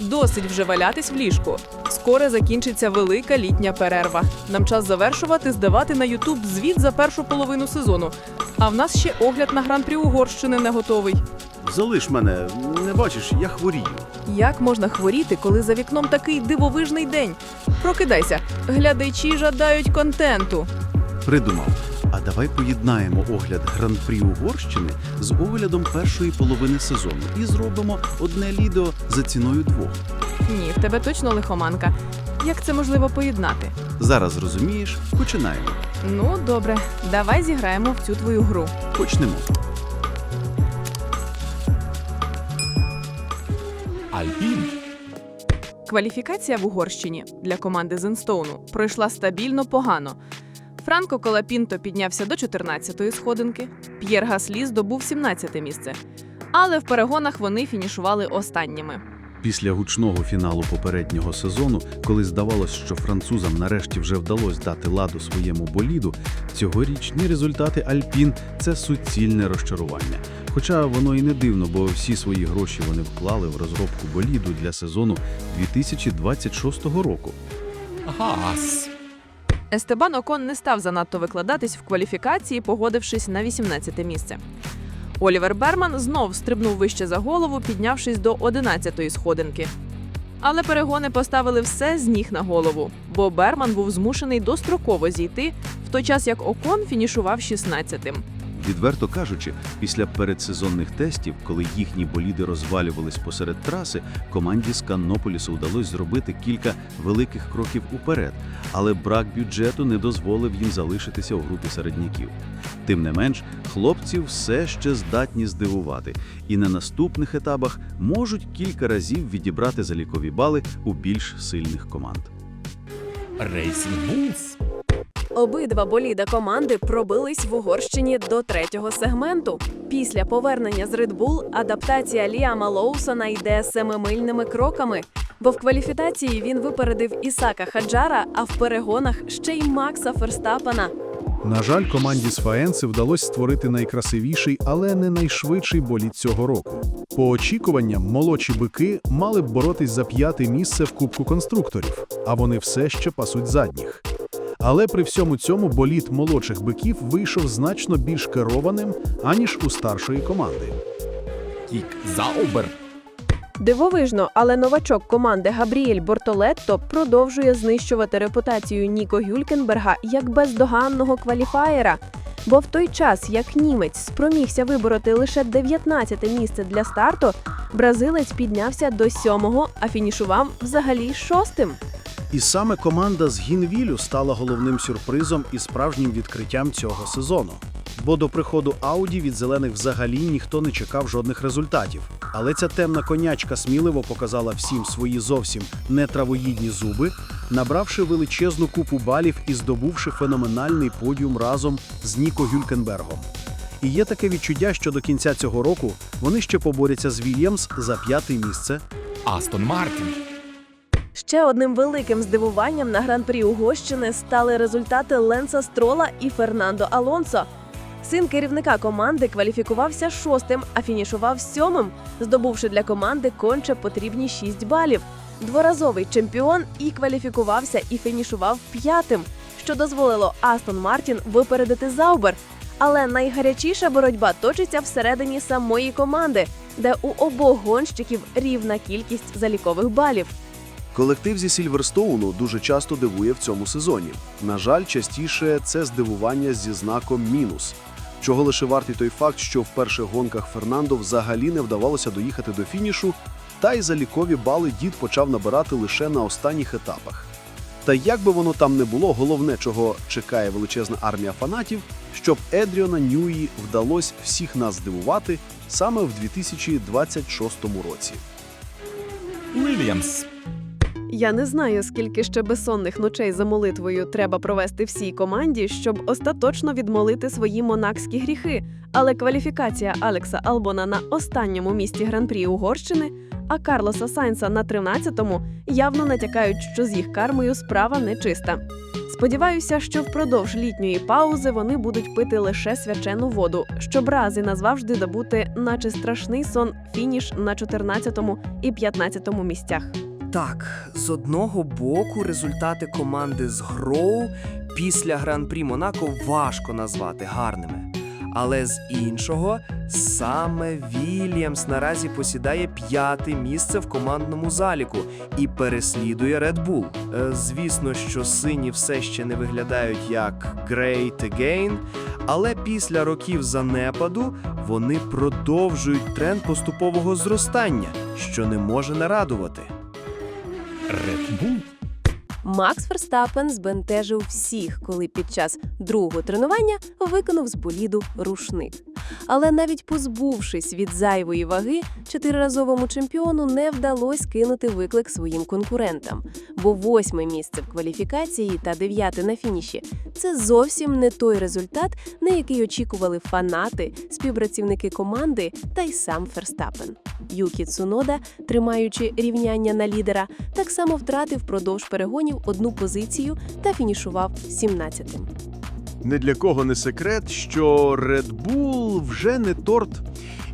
Досить вже валятись в ліжку. Скоро закінчиться велика літня перерва. Нам час завершувати, здавати на Ютуб звіт за першу половину сезону. А в нас ще огляд на гран-прі Угорщини не готовий. Залиш мене, не бачиш, я хворію. Як можна хворіти, коли за вікном такий дивовижний день? Прокидайся, глядачі жадають контенту. Придумав. А давай поєднаємо огляд гран-прі Угорщини з оглядом першої половини сезону і зробимо одне відео за ціною двох. Ні, в тебе точно лихоманка. Як це можливо поєднати? Зараз розумієш, починаємо. Ну, добре, давай зіграємо в цю твою гру. Почнемо. Альпін. Кваліфікація в Угорщині для команди Зенстоуну пройшла стабільно погано. Франко Колапінто піднявся до 14-ї сходинки, П'єр Гаслі здобув 17-те місце. Але в перегонах вони фінішували останніми. Після гучного фіналу попереднього сезону, коли здавалось, що французам нарешті вже вдалося дати ладу своєму боліду, цьогорічні результати Альпін це суцільне розчарування. Хоча воно і не дивно, бо всі свої гроші вони вклали в розробку боліду для сезону 2026 року. Гас. Естебан Окон не став занадто викладатись в кваліфікації, погодившись на 18-те місце. Олівер Берман знов стрибнув вище за голову, піднявшись до 11-ї сходинки. Але перегони поставили все з ніг на голову, бо Берман був змушений достроково зійти, в той час як Окон фінішував 16-тим. Відверто кажучи, після передсезонних тестів, коли їхні боліди розвалювались посеред траси, команді з Каннополісу вдалося зробити кілька великих кроків уперед, але брак бюджету не дозволив їм залишитися у групі середняків. Тим не менш, хлопці все ще здатні здивувати, і на наступних етапах можуть кілька разів відібрати залікові бали у більш сильних команд. Булс. Обидва боліда команди пробились в Угорщині до третього сегменту. Після повернення з Red Bull адаптація Ліама Лоусона йде семимильними кроками, бо в кваліфікації він випередив Ісака Хаджара, а в перегонах ще й Макса Ферстапана. На жаль, команді з Фаенси вдалося створити найкрасивіший, але не найшвидший болід цього року. По очікуванням, молодші бики мали б боротись за п'яте місце в Кубку конструкторів, а вони все ще пасуть задніх. Але при всьому цьому болід молодших биків вийшов значно більш керованим, аніж у старшої команди. Ік Заубер. Дивовижно, але новачок команди Габріель Бортолетто продовжує знищувати репутацію Ніко Гюлькенберга як бездоганного кваліфаєра. Бо в той час, як німець спромігся вибороти лише 19-те місце для старту, бразилець піднявся до сьомого, а фінішував взагалі шостим. І саме команда з Гінвілю стала головним сюрпризом і справжнім відкриттям цього сезону. Бо до приходу Ауді від зелених взагалі ніхто не чекав жодних результатів. Але ця темна конячка сміливо показала всім свої зовсім не травоїдні зуби, набравши величезну купу балів і здобувши феноменальний подіум разом з Ніко Гюлькенбергом. І є таке відчуття, що до кінця цього року вони ще поборються з Вільямс за п'яте місце Астон Мартін. Ще одним великим здивуванням на гран-прі Угорщини стали результати Ленса Строла і Фернандо Алонсо. Син керівника команди кваліфікувався шостим, а фінішував сьомим, здобувши для команди конче потрібні 6 балів. Дворазовий чемпіон і кваліфікувався і фінішував п'ятим, що дозволило Астон Мартін випередити Заубер. Але найгарячіша боротьба точиться всередині самої команди, де у обох гонщиків рівна кількість залікових балів. Колектив зі Сільверстоуну дуже часто дивує в цьому сезоні. На жаль, частіше це здивування зі знаком мінус. Чого лише вартий той факт, що в перших гонках Фернандо взагалі не вдавалося доїхати до фінішу, та й залікові бали дід почав набирати лише на останніх етапах. Та як би воно там не було, головне, чого чекає величезна армія фанатів, щоб Едріона Ньюї вдалося всіх нас здивувати саме в 2026 році. Уільямс. Я не знаю, скільки ще безсонних ночей за молитвою треба провести всій команді, щоб остаточно відмолити свої монакські гріхи. Але кваліфікація Алекса Албона на останньому місці гран-прі Угорщини, а Карлоса Сайнса на 13-му явно натякають, що з їх кармою справа нечиста. Сподіваюся, що впродовж літньої паузи вони будуть пити лише свячену воду, щоб раз і назавжди добути, наче страшний сон, фініш на 14-му і 15-му місцях. Так, з одного боку, результати команди з Гроу після Гран-прі Монако важко назвати гарними. Але з іншого, саме Вільямс наразі посідає п'яте місце в командному заліку і переслідує Red Bull. Е, Звісно, що сині все ще не виглядають як Great Again, але після років занепаду вони продовжують тренд поступового зростання, що не може не радувати. Red Bull. Макс Ферстапен збентежив всіх, коли під час другого тренування виконав з боліду рушник. Але навіть позбувшись від зайвої ваги, чотириразовому чемпіону не вдалося кинути виклик своїм конкурентам, бо восьме місце в кваліфікації та дев'яте на фініші це зовсім не той результат, на який очікували фанати, співпрацівники команди та й сам Ферстапен. Юкі Цунода, тримаючи рівняння на лідера, так само втратив впродовж перегонів одну позицію та фінішував 17-тим. Не для кого не секрет, що Red Bull вже не торт.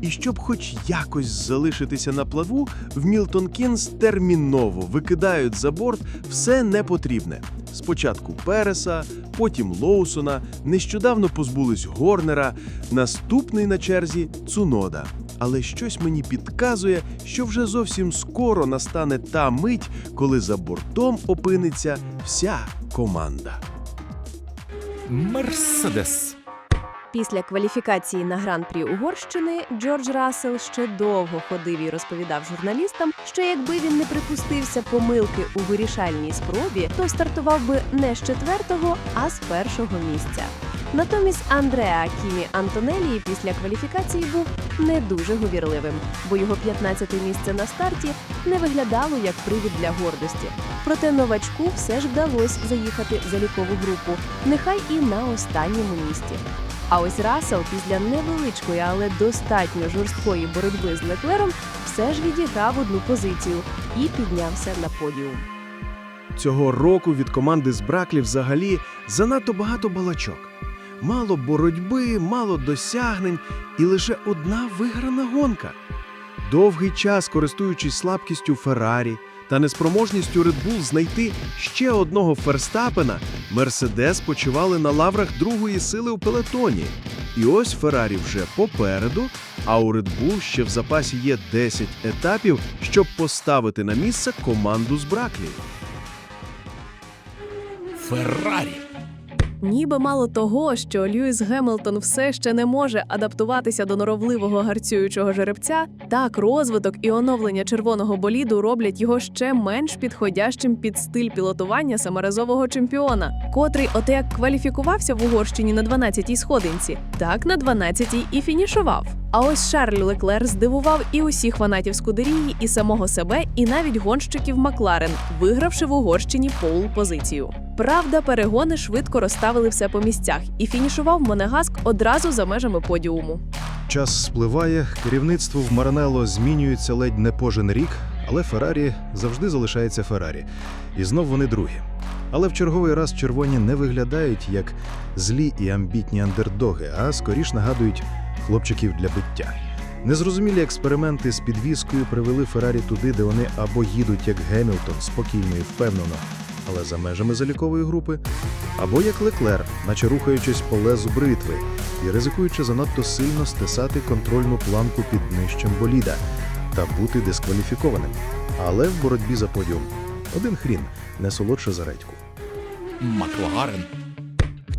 І щоб хоч якось залишитися на плаву, в Мілтон Кінс терміново викидають за борт все непотрібне. Спочатку Переса, потім Лоусона, нещодавно позбулись Горнера, наступний на черзі Цунода. Але щось мені підказує, що вже зовсім скоро настане та мить, коли за бортом опиниться вся команда. Мерседес. Після кваліфікації на гран-прі Угорщини Джордж Рассел ще довго ходив і розповідав журналістам, що якби він не припустився помилки у вирішальній спробі, то стартував би не з четвертого, а з першого місця. Натомість Андреа Кімі Антонелі після кваліфікації був не дуже говірливим, бо його 15-те місце на старті не виглядало як привід для гордості. Проте новачку все ж вдалося заїхати в залікову групу, нехай і на останньому місці. А ось Рассел після невеличкої, але достатньо жорсткої боротьби з Леклером все ж відіграв одну позицію і піднявся на подіум. Цього року від команди з Браклі взагалі занадто багато балачок. Мало боротьби, мало досягнень і лише одна виграна гонка. Довгий час, користуючись слабкістю Феррарі та неспроможністю Red Bull знайти ще одного Ферстапена, Мерседес почивали на лаврах другої сили у пелетоні. І ось Феррарі вже попереду, а у Red Bull ще в запасі є 10 етапів, щоб поставити на місце команду з Браклі. Феррарі. Ніби мало того, що Льюіс Геммельтон все ще не може адаптуватися до норовливого гарцюючого жеребця, так розвиток і оновлення червоного боліду роблять його ще менш підходящим під стиль пілотування саморазового чемпіона, котрий оте як кваліфікувався в Угорщині на 12-й сходинці, так на 12-й і фінішував. А ось Шарль Леклер здивував і усіх фанатів Скудерії, і самого себе, і навіть гонщиків Макларен, вигравши в Угорщині пол позицію. Правда, перегони швидко розставили все по місцях, і фінішував Монегаск одразу за межами подіуму. Час спливає, керівництво в Маранело змінюється ледь не кожен рік, але Феррарі завжди залишається Феррарі. І знов вони другі. Але в черговий раз червоні не виглядають як злі і амбітні андердоги, а скоріш нагадують хлопчиків для биття. Незрозумілі експерименти з підвіскою привели Феррарі туди, де вони або їдуть як Гемілтон, спокійно і впевнено, але за межами залікової групи, або як Леклер, наче рухаючись по лезу бритви, і ризикуючи занадто сильно стисати контрольну планку під нижчим боліда та бути дискваліфікованим. Але в боротьбі за подіум один хрін не солодше за редьку. Макларен.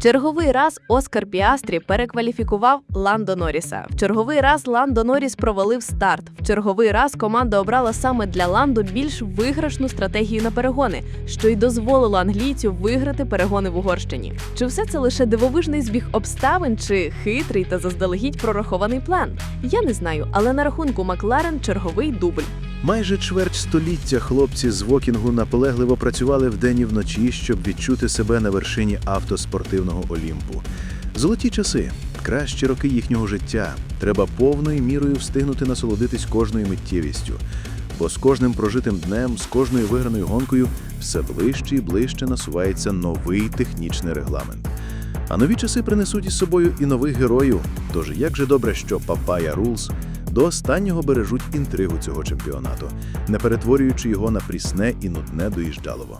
Черговий раз Оскар Піастрі перекваліфікував Ландо Норріса. В черговий раз Ландо Норріс провалив старт. В черговий раз команда обрала саме для Ландо більш виграшну стратегію на перегони, що й дозволило англійцю виграти перегони в Угорщині. Чи все це лише дивовижний збіг обставин, чи хитрий та заздалегідь прорахований план? Я не знаю, але на рахунку Макларен черговий дубль. Майже чверть століття хлопці з Вокінгу наполегливо працювали вдень і вночі, щоб відчути себе на вершині автоспортивного Олімпу. Золоті часи, кращі роки їхнього життя. Треба повною мірою встигнути насолодитись кожною миттєвістю. Бо з кожним прожитим днем, з кожною виграною гонкою все ближче і ближче насувається новий технічний регламент. А нові часи принесуть із собою і нових героїв. Тож як же добре, що Папая Рулс до останнього бережуть інтригу цього чемпіонату, не перетворюючи його на прісне і нудне доїжджалово.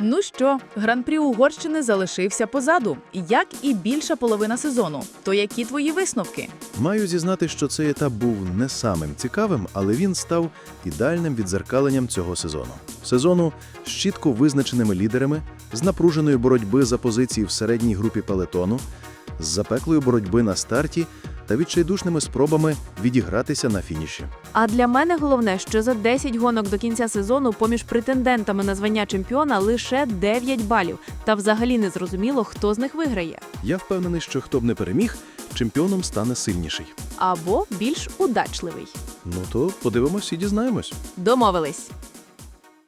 Ну що, гран-прі Угорщини залишився позаду, як і більша половина сезону. То які твої висновки? Маю зізнати, що цей етап був не самим цікавим, але він став ідеальним відзеркаленням цього сезону. Сезону з чітко визначеними лідерами, з напруженої боротьби за позиції в середній групі пелетону, з запеклої боротьби на старті та відчайдушними спробами відігратися на фініші. А для мене головне, що за 10 гонок до кінця сезону поміж претендентами на звання чемпіона лише 9 балів. Та взагалі не зрозуміло, хто з них виграє. Я впевнений, що хто б не переміг, чемпіоном стане сильніший. Або більш удачливий. Ну то подивимось і дізнаємось. Домовились.